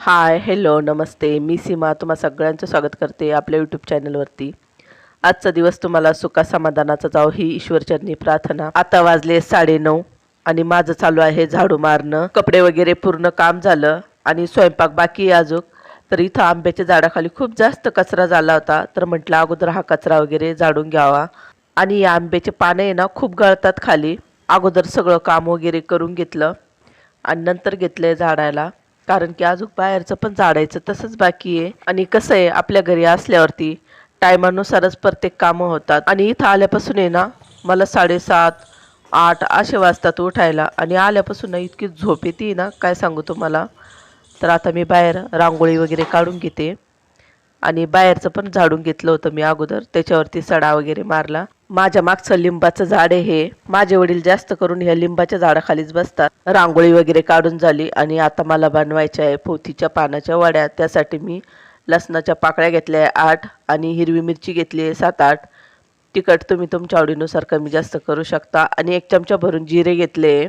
Hi hello नमस्ते. मी सीमा. तुम्हा सगळ्यांचं स्वागत करते आपल्या यूट्यूब चॅनलवरती आजचा दिवस तुम्हाला सुखा समाधानाचा जाऊ ही ईश्वरचरणी प्रार्थना. आता वाजले साडेनऊ आणि माझं चालू आहे झाडू मारणं. कपडे वगैरे पूर्ण काम झालं आणि स्वयंपाक बाकी आहे अजून. तर इथं आंब्याच्या झाडाखाली खूप जास्त कचरा झाला होता. तर म्हटलं अगोदर हा कचरा वगैरे झाडून घ्यावा. आणि या आंब्याचे पानं आहे ना खूप गळतात खाली. अगोदर सगळं काम वगैरे करून घेतलं. आणि नंतर घेतलं झाडायला कारण की अजून बाहेरचं पण झाडायचं तसंच बाकी आहे. आणि कसं आहे आपल्या घरी असल्यावरती टायमानुसारच प्रत्येक कामं होतात. आणि इथं आल्यापासून आहे ना मला साडेसात आठ असे वाजतात उठायला. आणि आल्यापासून ना इतकी झोप येते ना काय सांगू तुम्हाला? तर आता मी बाहेर रांगोळी वगैरे काढून घेते. आणि बाहेरचं पण झाडून घेतलं होतं मी अगोदर. त्याच्यावरती सडा वगैरे मारला. माझ्या मागचं लिंबाचं झाड आहे हे. माझे वडील जास्त करून ह्या लिंबाच्या झाडाखालीच बसतात. रांगोळी वगैरे काढून झाली आणि आता मला बनवायच्या आहे पोथीच्या पानाच्या वड्या. त्यासाठी मी लसणाच्या पाकळ्या घेतल्या आहे आठ आणि हिरवी मिरची घेतली आहे सात आठ. तिखट तुम्ही तुमच्या आवडीनुसार कमी जास्त करू शकता. आणि एक चमचा भरून जिरे घेतले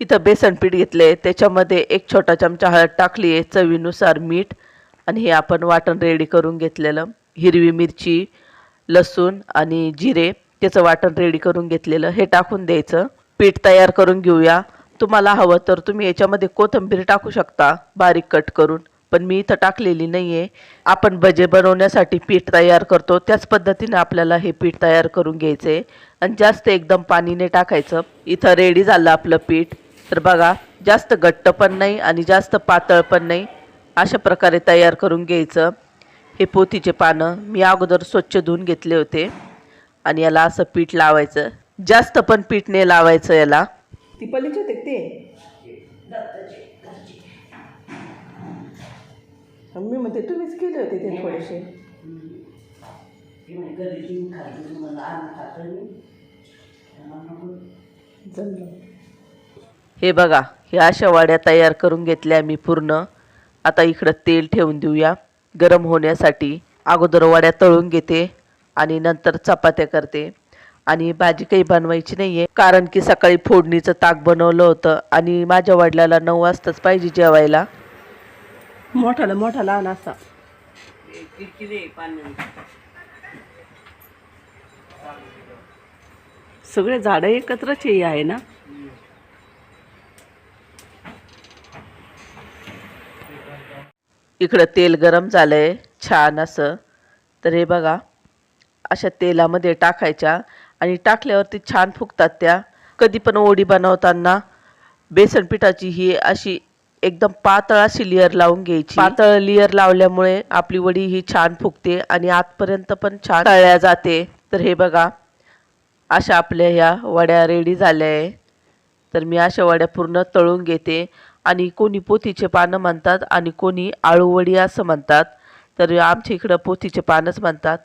इथं बेसन पीठ घेतले त्याच्यामध्ये एक छोटा चमचा हळद टाकली आहे. चवीनुसार मीठ आणि हे आपण वाटण रेडी करून घेतलेलं. हिरवी मिरची लसूण आणि जिरे त्याचं वाटण रेडी करून घेतलेलं. हे टाकून द्यायचं. पीठ तयार करून घेऊया. तुम्हाला हवं तर तुम्ही याच्यामध्ये कोथिंबीर टाकू शकता बारीक कट करून. पण मी इथं टाकलेली नाही आहे आपण भजे बनवण्यासाठी पीठ तयार करतो. त्याच पद्धतीने आपल्याला हे पीठ तयार करून घ्यायचं आहे आणि जास्त एकदम पाणीने टाकायचं. इथं रेडी झालं आपलं पीठ. तर बघा जास्त घट्ट पण नाही आणि जास्त पातळ पण नाही. अशा प्रकारे तयार करून घ्यायचं. हे पोथीचे पानं मी अगोदर स्वच्छ धुवून घेतले होते. आणि याला असं पीठ लावायचं. जास्त पण पीठ नाही लावायचं याला ती पलीचे होते ते मी म्हणते तुम्हीच केले होते ते थोडेसे. जमलं. हे बघा हे अशा वाड्या तयार करून घेतल्या मी पूर्ण. आता इकडं तेल ठेवून देऊया. गरम होण्यासाठी अगोदर वड्या तळून घेते आणि नंतर चपात्या करते. आणि भाजी काही बनवायची नाही आहे कारण की सकाळी फोडणीचं ताक बनवलं होतं आणि माझ्या वडिलाला नऊ वाजताच पाहिजे जेवायला. मोठाला मोठा लहान असा. सगळे झाडं एकत्रच हे आहे ना? इकडं तेल गरम झालंय छान असं. तर हे बघा अशा तेलामध्ये टाकायच्या आणि टाकल्यावरती छान फुगतात त्या. कधी पण ओढी बनवताना बेसन पिठाची ही अशी एकदम पातळ अशी लेअर लावून घ्यायची. पातळ लेअर लावल्यामुळे आपली वडी ही छान फुगते आणि आतपर्यंत पण छान तळल्या जाते. तर हे बघा अशा आपल्या ह्या वड्या रेडी झाल्या आहे. तर मी अशा वड्या पूर्ण तळून घेते. आणि कोणी पोथीचे पानं म्हणतात आणि कोणी आळूवडी असं म्हणतात. तर आमच्या इकडं पोथीचे पानच म्हणतात.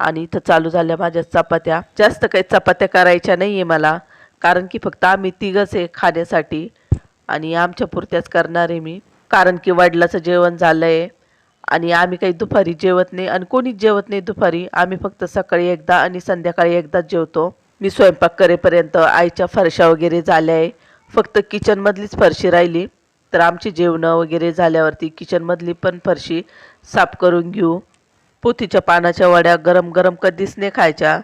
आणि इथं चालू झाल्या माझ्या चपात्या. जास्त काही चपात्या करायच्या नाही आहे मला. कारण की फक्त आम्ही तिघच आहे खाण्यासाठी. आणि आमच्या पुरत्याच करणार आहे मी. कारण की वडिलाचं जेवण झालं आहे आणि आम्ही काही दुपारी जेवत नाही आणि कोणीच जेवत नाही दुपारी. आम्ही फक्त सकाळी एकदा आणि संध्याकाळी एकदाच जेवतो. मी स्वयंपाक करेपर्यंत आईच्या फरशा वगैरे झाल्या आहे फक्त किचनमधलीच फरशी राहिली. तर आमची जेवणं वगैरे झाल्यावरती किचनमधली पण फरशी साफ करून घेऊ. पोथीच्या पानाच्या वड्या गरम गरम कधीच नाही खायच्या.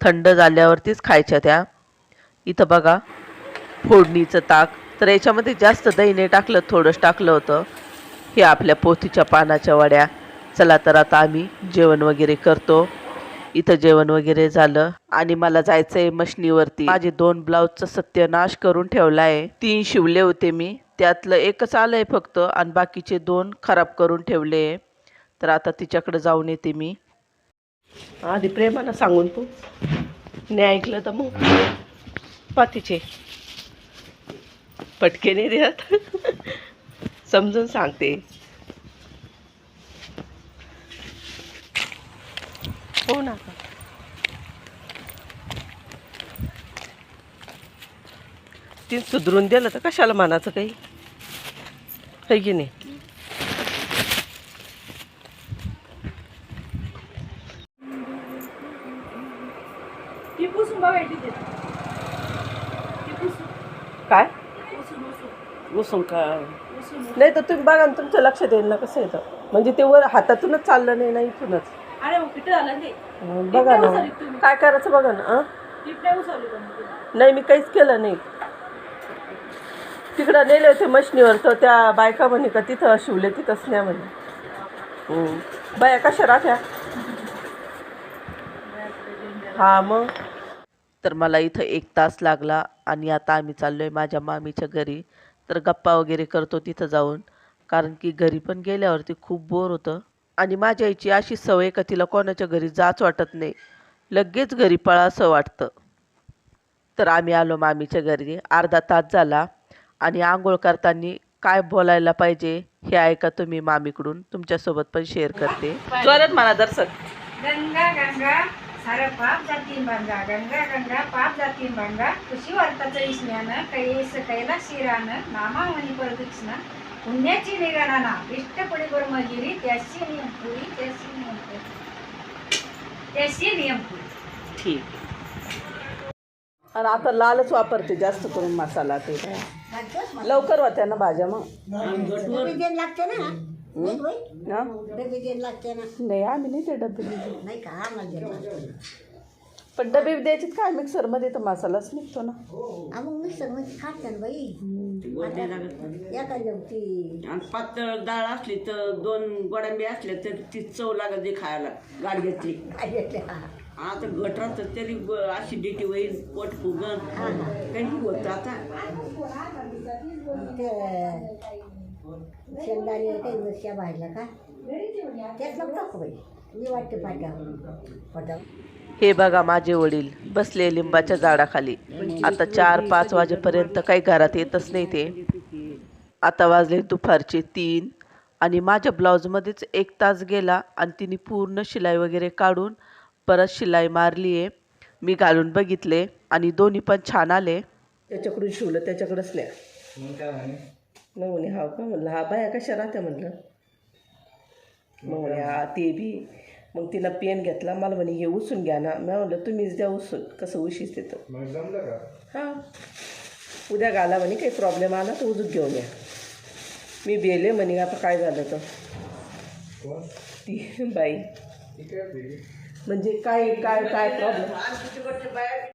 थंड झाल्यावरतीच खायच्या त्या. इथं बघा फोडणीचं ताक. तर याच्यामध्ये जास्त दही नाही टाकलं थोडंच टाकलं होतं. हे आपल्या पोथीच्या पानाच्या वड्या. चला तर आता आम्ही जेवण वगैरे करतो. इथं जेवण वगैरे झालं. आणि मला जायचंय मशनीवरती. माझे दोन ब्लाऊजचा सत्यनाश करून ठेवला आहे तीन शिवले होते मी. त्यातलं एकच आलंय फक्त आणि बाकीचे दोन खराब करून ठेवले. तर आता तिच्याकडे जाऊन येते मी. आधी प्रेमाला सांगून तू. नाही ऐकलं तर मग. पातीचे. पटके नाही देत. समजून सांगते. हो ना. तीन सुधरून दिलं तर कशाला मानाचं काही? है की नाही? काय? उसून का? नाही तर तुम्ही बघा ना तुमचं लक्ष देईल ना कसं येतं म्हणजे ते वर हातातूनच चाललं नाही ना इथूनच. अरे मग ते. बघा ना. काय करायचं बघा ना नाही उचलली का मग तुम्ही? नाही मी काहीच केलं नाही. तिकडं नेले होते मशनीवर तर त्या बायका म्हणे का तिथं शिवले तिथंच नाही म्हणे. हम्म. बाया कशा राहत्या? हा मग? तर मला इथं एक तास लागला आणि आता आम्ही चाललो आहे माझ्या मामीच्या घरी. तर गप्पा वगैरे करतो तिथं जाऊन. कारण की घरी पण गेल्यावरती खूप बोर होतं. आणि माझ्या आईची अशी सवय का तिला कोणाच्या घरी जाच वाटत नाही. लगेच घरी पळा असं वाटतं. तर आम्ही आलो मामीच्या घरी. अर्धा तास झाला. आणि आंघोळ करताना काय बोलायला पाहिजे हे ऐका तुम्ही मामीकडून. तुमच्यासोबत पण शेअर करते. जोरात म्हणा दर्शक गंगा गंगा. सारं पाप जातीन भांगा गंगा गंगा पाप जातीन भांगा खुशी वर्ताचं स्नान कैस कैला शिरानं नामा म्हणी परदक्षिणा पुण्याची निगणना इष्टपडी ब्रह्मगिरी त्याची नियम पुरी त्याची नियम पुरी. त्याची नियम पुरी. ठीक. आणि आता लालच वापरते जास्त करून मसाला ते. लवकर होत्या ना भाज्या मग? लागते ना? हा? डबे लागते ना. नाही आम्ही नाही ते डबे दिले. नाही का? आम्हाला. पण डबे द्यायचे काय? मिक्सरमध्ये तर मसालाच निघतो ना. हा, मग मिक्सरमध्ये खाते ना बाई. एखाद्या ती आणि पातळ डाळ असली तर दोन गोडांबी असल्या तर ती चव लागत ते खायला. गाडग्यातली काय घेतले हा. आता गटरात तर तरी ॲसिडिटी होईल पोट फुगन काही होतं आता. ते शेंगदाणे काही मिरच्या भाजल्या का? त्यात मग टाकू बाई. मी वाटते फाट्या फाट्या हे बघा माझे वडील बसले लिंबाच्या झाडाखाली. आता चार पाच वाजेपर्यंत काही घरात येतच नाही ते. आता वाजले दुपारचे तीन आणि माझ्या ब्लाऊजमध्येच एक तास गेला आणि तिने पूर्ण शिलाई वगैरे काढून परत शिलाई मारली आहे मी घालून बघितले आणि दोन्ही पण छान आले. त्याच्याकडून शिवलं त्याच्याकडंच न्या. मग म्हणे हा का म्हणलं? हा बाया कशा राहत्या म्हणलं? मग म्हणे हा ते बी. मग तिला पेन घेतला मला म्हणे हे उसून घ्या ना. मी म्हणलं तुम्हीच द्या उसून कसं उशीच देतं. हां. उद्या घाला म्हणे काही प्रॉब्लेम आला तर उजूक घेऊन या. मी बेले म्हणे आता काय झालं तर? ती बाई. म्हणजे काय काय काय प्रॉब्लेम